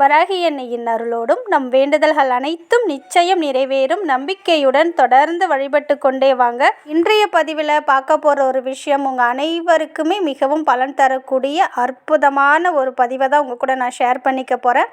வராகி எண்ணெயின் அருளோடும் நம் வேண்டுதல்கள் அனைத்தும் நிச்சயம் நிறைவேறும். நம்பிக்கையுடன் தொடர்ந்து வழிபட்டு கொண்டே வாங்க. இன்றைய பதிவில் பார்க்க போகிற ஒரு விஷயம் உங்கள் அனைவருக்குமே மிகவும் பலன் தரக்கூடிய அற்புதமான ஒரு பதிவை தான் உங்கள் கூட நான் ஷேர் பண்ணிக்க போகிறேன்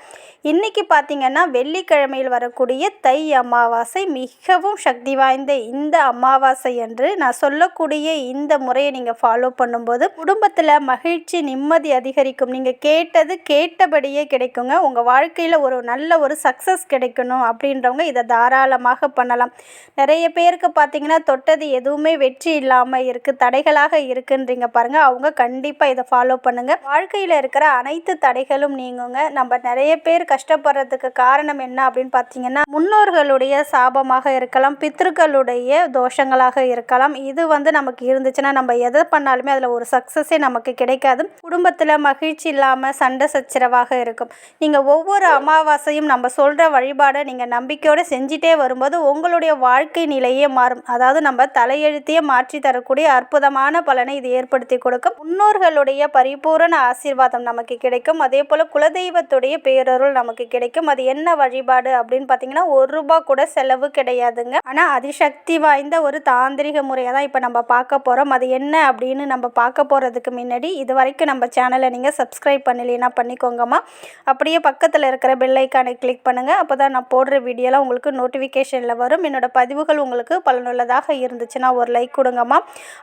இன்றைக்கி பார்த்தீங்கன்னா வெள்ளிக்கிழமையில் வரக்கூடிய தை அமாவாசை மிகவும் சக்தி வாய்ந்த இந்த அமாவாசை என்று நான் சொல்லக்கூடிய இந்த முறையை நீங்கள் ஃபாலோ பண்ணும்போது குடும்பத்தில் மகிழ்ச்சி நிம்மதி அதிகரிக்கும். நீங்கள் கேட்டது கேட்டபடியே கிடைக்குங்க. உங்கள் வாழ்க்கையில் ஒரு நல்ல ஒரு சக்ஸஸ் கிடைக்கணும் அப்படின்றவங்க இதை தாராளமாக பண்ணலாம். நிறைய பேருக்கு பார்த்தீங்கன்னா தொட்டது எதுவுமே வெற்றி இல்லாமல் இருக்குது தடைகளாக இருக்குன்றீங்க பாருங்கள் அவங்க கண்டிப்பாக இதை ஃபாலோ பண்ணுங்கள் வாழ்க்கையில் இருக்கிற அனைத்து தடைகளும் நீங்குங்க. நம்ம நிறைய பேர் கஷ்டப்படுறதுக்கு காரணம் என்ன அப்படின்னு பார்த்தீங்கன்னா முன்னோர்களுடைய சாபமாக இருக்கலாம் பித்ருக்களுடைய தோஷங்களாக இருக்கலாம். இது வந்து நமக்கு இருந்துச்சுன்னா நம்ம எதை பண்ணாலுமே அதில் ஒரு சக்ஸஸே நமக்கு கிடைக்காது. குடும்பத்தில் மகிழ்ச்சி இல்லாமல் சண்டை சச்சரவாக இருக்கும். நீங்கள் ஒவ்வொரு அமாவாசையும் நம்ம சொல்கிற வழிபாடை நீங்கள் நம்பிக்கையோடு செஞ்சிட்டே வரும்போது உங்களுடைய வாழ்க்கை நிலையே மாறும். அதாவது நம்ம தலையெழுத்தையே மாற்றி தரக்கூடிய அற்புதமான பலனை இது ஏற்படுத்தி கொடுக்கும். முன்னோர்களுடைய பரிபூரண ஆசீர்வாதம் நமக்கு கிடைக்கும். அதே போல் குலதெய்வத்துடைய பேரருள் நமக்கு கிடைக்கும். அது என்ன வழிபாடு அப்படின்னு பார்த்தீங்கன்னா ஒரு ரூபா கூட செலவு கிடையாதுங்க. ஆனால் அதிசக்தி வாய்ந்த ஒரு தாந்திரிக முறையை தான் இப்போ நம்ம பார்க்க போகிறோம் அது என்ன அப்படின்னு நம்ம பார்க்க போகிறதுக்கு முன்னாடி இது வரைக்கும் நம்ம சேனலை நீங்கள் சப்ஸ்கிரைப் பண்ணலைன்னா பண்ணிக்கோங்கம்மா. அப்படியே பக்கத்தில் இருக்கிற பெல் ஐக்கானை கிளிக் பண்ணுங்கள் அப்போ தான் நான் போடுற வீடியோலாம் உங்களுக்கு நோட்டிஃபிகேஷனில் வரும். என்னோட பதிவுகள் உங்களுக்கு பலனுள்ளதாக இருந்துச்சுன்னா ஒரு லைக் கொடுங்கம்மா.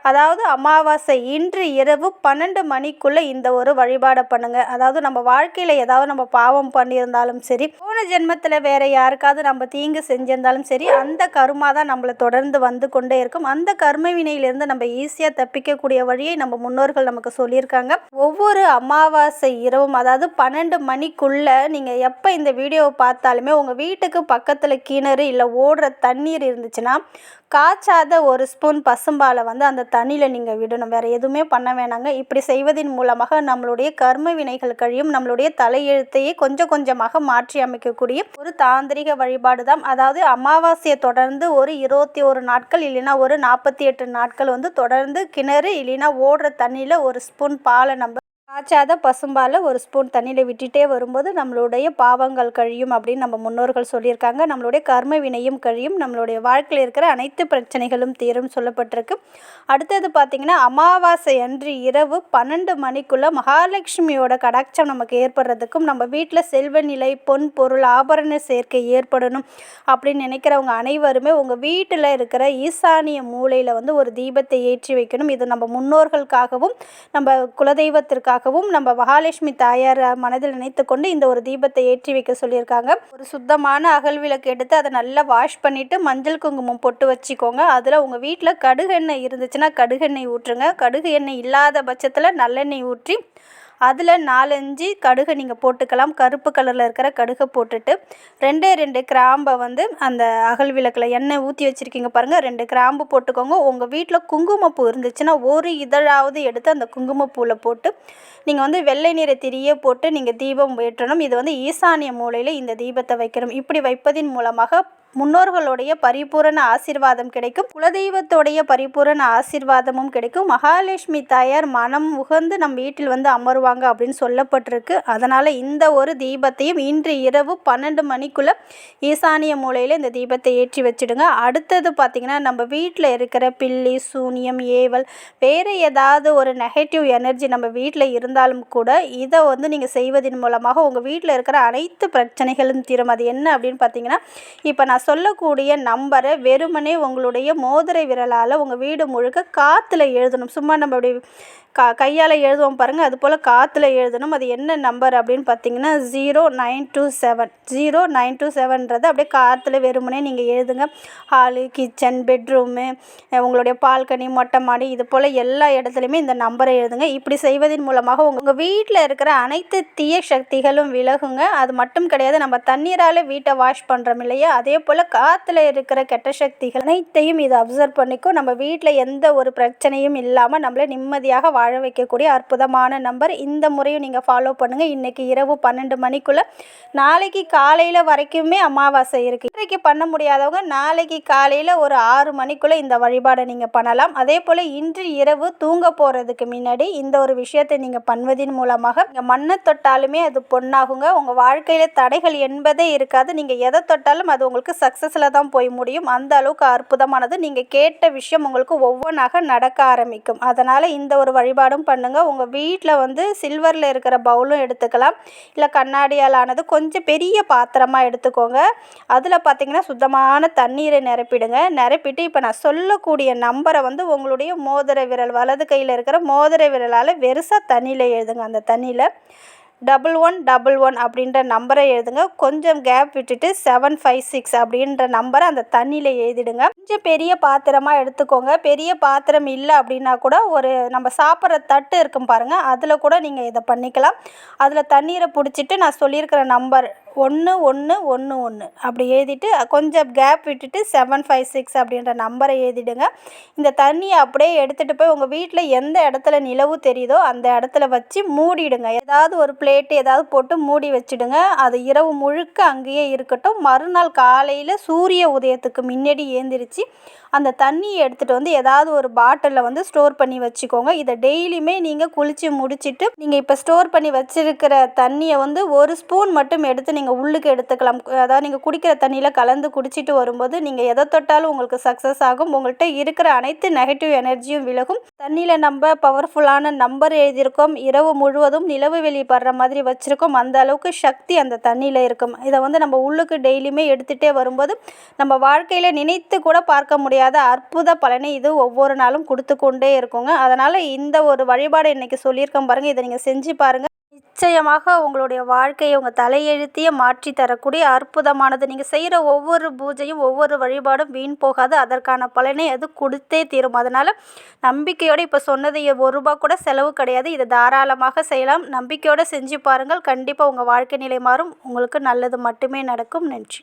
அதாவது அமாவாசை இன்று இரவு பன்னெண்டு மணிக்குள்ளே இந்த ஒரு வழிபாடை பண்ணுங்கள் அதாவது நம்ம வாழ்க்கையில் ஏதாவது நம்ம பாவம் பண்ணியிருந்தாலும் சரி போன ஜென்மத்தில் வேறு யாருக்காவது நம்ம தீங்கு செஞ்சிருந்தாலும் சரி அந்த கருமா தான் நம்மளை தொடர்ந்து வந்து கொண்டே இருக்கும். அந்த கர்ம வினையிலிருந்து நம்ம ஈஸியாக தப்பிக்கக்கூடிய வழியை நம்ம முன்னோர்கள் நமக்கு சொல்லியிருக்காங்க. ஒவ்வொரு அமாவாசை இரவும் அதாவது பன்னெண்டு மணிக்குள்ளே நீங்கள் எப்போ இந்த வீடியோவை பார்த்தாலுமே உங்கள் வீட்டுக்கு பக்கத்தில் கிணறு இல்லை ஓடுற தண்ணீர் இருந்துச்சுன்னா காய்ச்சாத ஒரு ஸ்பூன் பசும்பாலை வந்து அந்த தண்ணியில் நீங்கள் விடணும். வேறு எதுவுமே பண்ண வேணாங்க. இப்படி செய்வதன் மூலமாக நம்மளுடைய கர்ம வினைகள் கழியும் நம்மளுடைய தலையெழுத்தையே கொஞ்சம் கொஞ்சமாக மாற்றி அமைக்கக்கூடிய ஒரு தாந்திரிக வழிபாடு தான். அதாவது அமாவாசையை தொடர்ந்து ஒரு இருபத்தி ஒரு நாட்கள் இல்லைன்னா ஒரு நாற்பத்தி எட்டு நாட்கள் வந்து தொடர்ந்து கிணறு இல்லைன்னா ஓடுற தண்ணியில் ஒரு ஸ்பூன் பாலை நம்ம காய்ச்சாத பசும்பாலை ஒரு ஸ்பூன் தண்ணியில் விட்டுட்டே வரும்போது நம்மளுடைய பாவங்கள் கழியும் அப்படின்னு நம்ம முன்னோர்கள் சொல்லியிருக்காங்க. நம்மளுடைய கர்ம வினையும் கழியும். நம்மளுடைய வாழ்க்கையில் இருக்கிற அனைத்து பிரச்சனைகளும் தீரும் சொல்லப்பட்டிருக்கு. அடுத்தது பார்த்திங்கன்னா அமாவாசை அன்று இரவு பன்னெண்டு மணிக்குள்ளே மகாலட்சுமியோட கடாட்சம் நமக்கு ஏற்படுறதுக்கும் நம்ம வீட்டில் செல்வ நிலை பொன் பொருள் ஆபரண சேர்க்கை ஏற்படணும் அப்படின்னு நினைக்கிறவங்க அனைவருமே உங்கள் வீட்டில் இருக்கிற ஈசானிய மூலையில் வந்து ஒரு தீபத்தை ஏற்றி வைக்கணும். இது நம்ம முன்னோர்களுக்காகவும் நம்ம குலதெய்வத்திற்காக காகவும் நம்ம மகாலட்சுமி தாயார் மனதில் நினைத்து கொண்டு இந்த ஒரு தீபத்தை ஏற்றி வைக்க சொல்லியிருக்காங்க. ஒரு சுத்தமான அகல் விளக்கு எடுத்து அதை நல்லா வாஷ் பண்ணிவிட்டு மஞ்சள் குங்குமம் பொட்டு வச்சுக்கோங்க. அதில் உங்கள் வீட்டில் கடுகு எண்ணெய் இருந்துச்சுன்னா கடுகு எண்ணெய் ஊற்றுங்க. கடுகு எண்ணெய் இல்லாத பட்சத்தில் நல்லெண்ணெய் ஊற்றி அதில் நாலஞ்சு கடுகை நீங்கள் போட்டுக்கலாம். கருப்பு கலரில் இருக்கிற கடுகை போட்டுட்டு ரெண்டே ரெண்டு கிராம்பை வந்து அந்த அகல் விளக்கில் எண்ணெய் ஊற்றி வச்சுருக்கீங்க பாருங்கள் ரெண்டு கிராம்பு போட்டுக்கோங்க. உங்கள் வீட்டில் குங்குமப்பூ இருந்துச்சுன்னா ஒரு இதழாவது எடுத்து அந்த குங்குமப்பூவில் போட்டு நீங்கள் வந்து வெள்ளை நிற திரியே போட்டு நீங்கள் தீபம் ஏற்றணும். இது வந்து ஈசானிய மூலையில் இந்த தீபத்தை வைக்கணும். இப்படி வைப்பதின் மூலமாக முன்னோர்களுடைய பரிபூரண ஆசிர்வாதம் கிடைக்கும். குலதெய்வத்தோடைய பரிபூரண ஆசிர்வாதமும் கிடைக்கும். மகாலட்சுமி தாயார் மனம் உகந்து நம் வீட்டில் வந்து அமருவாங்க அப்படின்னு சொல்லப்பட்டிருக்கு. அதனால் இந்த ஒரு தீபத்தையும் இன்று இரவு பன்னெண்டு மணிக்குள்ளே ஈசானிய மூலையில் இந்த தீபத்தை ஏற்றி வச்சுடுங்க. அடுத்தது பார்த்திங்கன்னா நம்ம வீட்டில் இருக்கிற பில்லி சூனியம் ஏவல் வேறு ஏதாவது ஒரு நெகட்டிவ் எனர்ஜி நம்ம வீட்டில் இருந்தாலும் கூட இதை வந்து நீங்கள் செய்வதன் மூலமாக உங்கள் வீட்டில் இருக்கிற அனைத்து பிரச்சனைகளும் தீரும். அது என்ன அப்படின்னு பார்த்தீங்கன்னா இப்போ நான் சொல்லக்கூடிய நம்பரை வெறுமனே உங்களுடைய மோதிரை விரலால் உங்கள் வீடு முழுக்க காற்றுல எழுதணும். சும்மா நம்ம அப்படி கா கையால் எழுதுவோம் பாருங்கள் அது போல் காற்றுல எழுதணும். அது என்ன நம்பர் அப்படின்னு பார்த்தீங்கன்னா zero nine two seven zero nine two செவன்றது அப்படியே காற்றுல வெறுமனே நீங்கள் எழுதுங்க. ஹாலு கிச்சன் பெட்ரூமு உங்களுடைய பால்கனி மொட்டை மாடி இது போல் எல்லா இடத்துலையுமே இந்த நம்பரை எழுதுங்க. இப்படி செய்வதன் மூலமாக உங்கள் வீட்டில் இருக்கிற அனைத்து தீய சக்திகளும் விலகுங்க. அது மட்டும் கிடையாது நம்ம தண்ணீரால் வீட்டை வாஷ் பண்ணுறோம் இல்லையா? அதே போல் போல் காற்றுல இருக்கிற கெட்ட சக்திகள் அனைத்தையும் இது அப்சர்வ் பண்ணிக்கும். நம்ம வீட்டில் எந்த ஒரு பிரச்சனையும் இல்லாமல் நம்மளை நிம்மதியாக வாழ வைக்கக்கூடிய அற்புதமான நம்பர். இந்த முறையும் நீங்கள் ஃபாலோ பண்ணுங்கள் இன்றைக்கி இரவு பன்னெண்டு மணிக்குள்ளே நாளைக்கு காலையில் வரைக்குமே அமாவாசை இருக்குது இன்றைக்கு பண்ண முடியாதவங்க நாளைக்கு காலையில் ஒரு ஆறு மணிக்குள்ளே இந்த வழிபாடை நீங்கள் பண்ணலாம். அதே போல் இன்று இரவு தூங்க போகிறதுக்கு முன்னாடி இந்த ஒரு விஷயத்தை நீங்கள் பண்ணுவதன் மூலமாக நீங்கள் மண்ணை தொட்டாலுமே அது பொண்ணாகுங்க. உங்கள் வாழ்க்கையில் தடைகள் என்பதே இருக்காது. நீங்கள் எதை தொட்டாலும் அது உங்களுக்கு சக்ஸஸில் தான் போய் முடியும். அந்த அளவுக்கு அற்புதமானது. நீங்கள் கேட்ட விஷயம் உங்களுக்கு ஒவ்வொன்றாக நடக்க ஆரம்பிக்கும். அதனால் இந்த ஒரு வழிபாடும் பண்ணுங்கள் உங்கள் வீட்டில் வந்து சில்வரில் இருக்கிற பவுலும் எடுத்துக்கலாம். இல்லை கண்ணாடியால் ஆனது கொஞ்சம் பெரிய பாத்திரமாக எடுத்துக்கோங்க. அதில் பார்த்தீங்கன்னா சுத்தமான தண்ணீரை நிரப்பிடுங்க. நிரப்பிட்டு இப்போ நான் சொல்லக்கூடிய நம்பரை வந்து உங்களுடைய மோதிர விரல் வலது கையில் இருக்கிற மோதிர விரலால் வெறுசாக தண்ணியில் எழுதுங்க. அந்த தண்ணியில் டபுள் ஒன் டபுள் ஒன் அப்படின்ற நம்பரை எழுதுங்க. கொஞ்சம் கேப் விட்டுட்டு செவன் ஃபைவ் சிக்ஸ் அப்படின்ற நம்பரை அந்த தண்ணியில் எழுதிடுங்க. கொஞ்சம் பெரிய பாத்திரமாக எடுத்துக்கோங்க. பெரிய பாத்திரம் இல்லை அப்படின்னா கூட ஒரு நம்ம சாப்பிட்ற தட்டு இருக்கும் பாருங்கள் அதில் கூட நீங்கள் இதை பண்ணிக்கலாம். அதில் தண்ணீரை பிடிச்சிட்டு நான் சொல்லியிருக்கிற நம்பர் ஒன்று ஒன்று ஒன்று ஒன்று அப்படி எழுதிட்டு கொஞ்சம் கேப் விட்டுட்டு செவன் ஃபைவ் சிக்ஸ் அப்படின்ற நம்பரை எழுதிடுங்க. இந்த தண்ணியை அப்படியே எடுத்துகிட்டு போய் உங்கள் வீட்டில் எந்த இடத்துல நிலவு தெரியுதோ அந்த இடத்துல வச்சு மூடிடுங்க. ஏதாவது ஒரு பிளேட்டு ஏதாவது போட்டு மூடி வச்சுடுங்க. அது இரவு முழுக்க அங்கேயே இருக்கட்டும். மறுநாள் காலையில் சூரிய உதயத்துக்கு முன்னாடி ஏந்திரிச்சு அந்த தண்ணியை எடுத்துகிட்டு வந்து ஏதாவது ஒரு பாட்டிலில் வந்து ஸ்டோர் பண்ணி வச்சுக்கோங்க. இதை டெய்லியுமே நீங்கள் குளித்து முடிச்சுட்டு நீங்கள் இப்போ ஸ்டோர் பண்ணி வச்சுருக்கிற தண்ணியை வந்து ஒரு ஸ்பூன் மட்டும் எடுத்து நீங்கள் உள்ளுக்கு எடுத்துக்கலாம். அதாவது நீங்கள் குடிக்கிற தண்ணியில் கலந்து குடிச்சிட்டு வரும்போது நீங்கள் எதை தொட்டாலும் உங்களுக்கு சக்ஸஸ் ஆகும். உங்கள்கிட்ட இருக்கிற அனைத்து நெகட்டிவ் எனர்ஜியும் விலகும். தண்ணியில் நம்ம பவர்ஃபுல்லான நம்பர் எழுதியிருக்கோம். இரவு முழுவதும் நிலவு வெளி படுற மாதிரி வச்சுருக்கோம். அந்த அளவுக்கு சக்தி அந்த தண்ணியில் இருக்கும். இதை வந்து நம்ம உள்ளுக்கு டெய்லியுமே எடுத்துகிட்டே வரும்போது நம்ம வாழ்க்கையில் நினைத்து கூட பார்க்க முடியாத அற்புத பலனை இது ஒவ்வொரு நாளும் கொடுத்து கொண்டே இருக்குங்க. அதனால் இந்த ஒரு வழிபாடு இன்றைக்கி சொல்லியிருக்கேன் பாருங்கள் இதை நீங்கள் செஞ்சு பாருங்கள் நிச்சயமாக உங்களுடைய வாழ்க்கையை உங்கள் தலையெழுத்தியே மாற்றி தரக்கூடிய அற்புதமானது. நீங்கள் செய்கிற ஒவ்வொரு பூஜையும் ஒவ்வொரு வழிபாடும் வீண் போகாது. அதற்கான பலனை அது கொடுத்தே தீரும். அதனால் நம்பிக்கையோடு இப்போ சொன்னது ஒரு ரூபா கூட செலவு கிடையாது. இதை தாராளமாக செய்யலாம். நம்பிக்கையோடு செஞ்சு பாருங்கள். கண்டிப்பாக உங்கள் வாழ்க்கை நிலை மாறும். உங்களுக்கு நல்லது மட்டுமே நடக்கும். நன்றி.